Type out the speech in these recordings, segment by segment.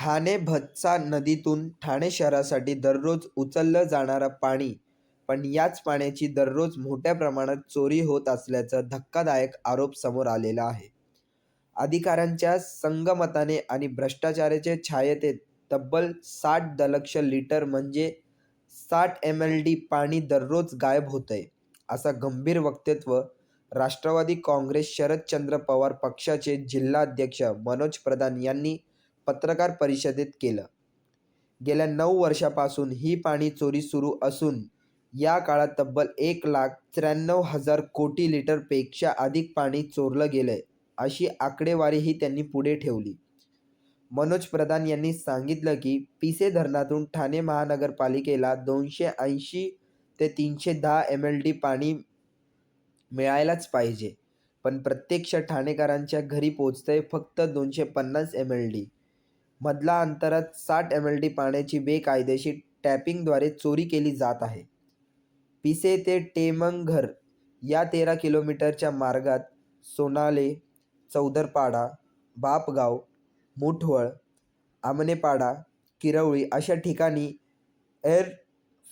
ठाणे भत्सा नदीतून ठाणे शहरासाठी दररोज उचललं जाणारं पाणी पण याच पाण्याची दररोज मोठ्या प्रमाणात चोरी होत असल्याचा धक्कादायक आरोप समोर आलेला आहे. अधिकाऱ्यांच्या संगमताने आणि भ्रष्टाचाराच्या छायेतेत तब्बल साठ दलक्ष लिटर म्हणजे साठ एम एल डी पाणी दररोज गायब होतंय असा गंभीर वक्तव्य राष्ट्रवादी काँग्रेस शरदचंद्र पवार पक्षाचे जिल्हाध्यक्ष मनोज प्रधान यांनी पत्रकार परिषदेत केलं. गेल्या नऊ वर्षापासून ही पाणी चोरी सुरू असून या काळात तब्बल एक लाख त्र्याण्णव हजार कोटी लिटरपेक्षा अधिक पाणी चोरलं गेलंय अशी आकडेवारीही त्यांनी पुढे ठेवली. मनोज प्रधान यांनी सांगितलं की पिसे धरणातून ठाणे महानगरपालिकेला दोनशे ऐंशी ते तीनशे दहा एम एल डी पाणी मिळायलाच पाहिजे पण प्रत्यक्ष ठाणेकरांच्या घरी पोचतंय फक्त दोनशे पन्नास एम एल डी मधला अंतरात साठ एम एल डी पाण्याची बेकायदेशीर टॅपिंगद्वारे चोरी केली जात आहे. पिसे ते टेमंगघर या तेरा किलोमीटरच्या मार्गात सोनाले चौदरपाडा बापगाव मुठवळ आमनेपाडा किरवळी अशा ठिकाणी एअर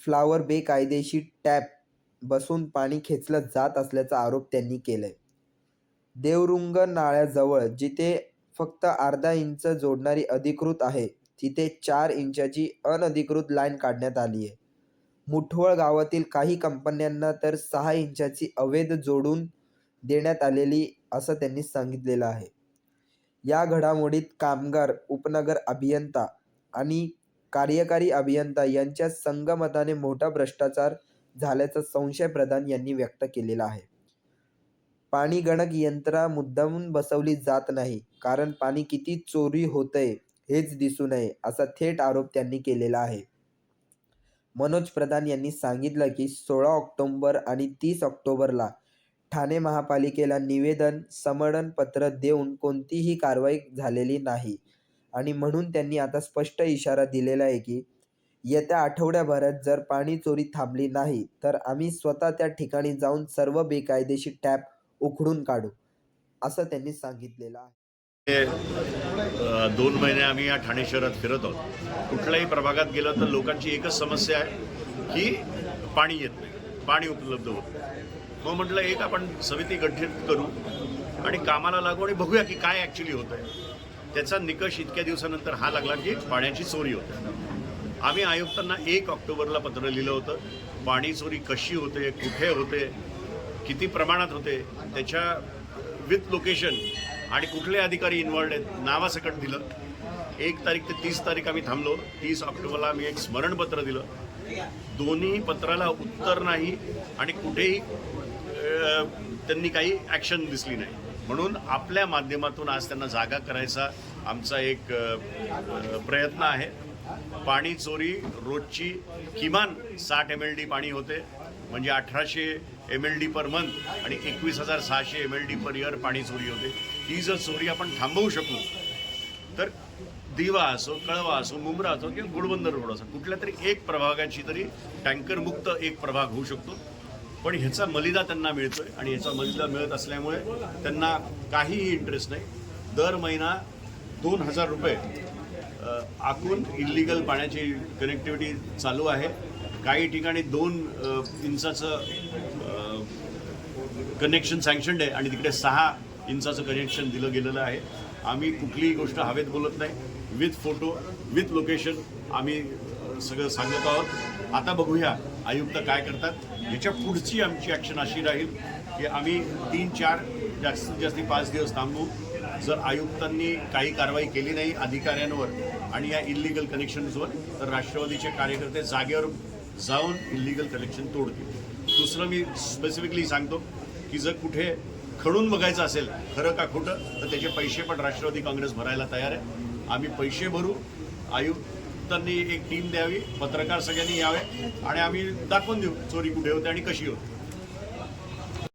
फ्लावर बेकायदेशीर टॅप बसून पाणी खेचलं जात असल्याचा आरोप त्यांनी केलाय. देवरुंग नाळ्याजवळ जिथे फक्त अर्धा इंच जोडणारी अधिकृत आहे. तिथे चार इंचाची अनधिकृत लाईन काढण्यात आली आहे. मुठवळ गावातील काही कंपन्यांना तर सहा इंचाची अवैध जोडून देण्यात आलेली असं त्यांनी सांगितलेलं आहे. या घडामोडीत कामगार उपनगर अभियंता आणि कार्यकारी अभियंता यांच्या संगमताने मोठा भ्रष्टाचार झाल्याचा संशय प्रधान यांनी व्यक्त केलेला आहे. पाणी गणक यंत्रा मुद्दामून बसवली जात नाही. कारण पाणी किती चोरी होतंय हेच दिसू नये असा थेट आरोप त्यांनी केलेला आहे. मनोज प्रधान यांनी सांगितलं की सोळा ऑक्टोंबर आणि तीस ऑक्टोबरला ठाणे महापालिकेला निवेदन समरणपत्र देऊन कोणतीही कारवाई झालेली नाही. आणि म्हणून त्यांनी आता स्पष्ट इशारा दिलेला आहे की येत्या आठवड्याभरात जर पाणी चोरी थांबली नाही तर आम्ही स्वतः त्या ठिकाणी जाऊन सर्व बेकायदेशीर टॅप उखडून काढू असं त्यांनी सांगितलेलं आहे. ते, दोन महिने आम्ही या ठाणे शहरात फिरत आहोत. कुठल्याही प्रभागात गेलं तर लोकांची एकच समस्या आहे की पाणी येत नाही पाणी उपलब्ध होत नाही. मग म्हटलं एक आपण समिती गठीत करू आणि कामाला लागू आणि बघूया की काय ॲक्च्युली होतं आहे. त्याचा निकष इतक्या दिवसानंतर हा लागला की पाण्याची चोरी होते. आम्ही आयुक्तांना एक ऑक्टोबरला पत्र लिहिलं होतं पाणी चोरी कशी होते कुठे होते किती प्रमाणात होते त्याच्या विथ लोकेशन आणि कुठले अधिकारी इन्वॉल्ड आहेत नावासकट दिलं. एक तारीख ते तीस तारीख आम्ही थांबलो. तीस ऑक्टोबरला आम्ही एक स्मरणपत्र दिलं. दोन्ही पत्राला उत्तर नाही आणि कुठेही त्यांनी काही ॲक्शन दिसली नाही. म्हणून आपल्या माध्यमातून आज त्यांना जागा करायचा आमचा एक प्रयत्न आहे. पाणी चोरी रोजची किमान साठ एम एल डी पाणी होते. म्हणजे अठराशे M L D per month आणि एकवीस हजार सहाशे M L D per year पाणी चोरी होते. ही जर चोरी आपण थांबवू शकलो तर दिवा असो कळवा असो मुंब्रा असो किंवा गुडबंदर रोड असो कुठल्या तरी एक प्रभागाची तरी टँकरमुक्त एक प्रभाग होऊ शकतो. पण ह्याचा मलिदा त्यांना मिळतोय आणि ह्याचा मलिदा मिळत असल्यामुळे त्यांना काहीही इंटरेस्ट नाही. दर महिना दोन हजार रुपये आकून आखून पाण्याची कनेक्टिव्हिटी चालू आहे. काही ठिकाणी दोन इंचाचं कनेक्शन सँक्शनड आहे आणि तिकडे सहा इंचाचं कनेक्शन दिलं गेलेलं आहे. आम्ही कुठलीही गोष्ट हवेत बोलत नाही. विथ फोटो विथ लोकेशन आम्ही सगळं सांगत आहोत. आता बघूया आयुक्त काय करतात. याच्या पुढची आमची ॲक्शन अशी राहील की आम्ही तीन चार जास्तीत जास्त पाच दिवस थांबू. जर आयुक्तांनी काही कारवाई केली नाही अधिकाऱ्यांवर आणि या इलिगल कनेक्शन्सवर तर राष्ट्रवादीचे कार्यकर्ते जागेवर जाऊन इलिगल कनेक्शन तोडतील. दुसरं मी स्पेसिफिकली सांगतो की जर कुठे खणून बघायचं असेल खरं का खोटं तर त्याचे पैसे पण राष्ट्रवादी काँग्रेस भरायला तयार आहे. आम्ही पैसे भरू आयुक्तांनी एक टीम द्यावी पत्रकार सगळ्यांनी यावे आणि आम्ही दाखवून देऊ चोरी कुठे होते आणि कशी होते.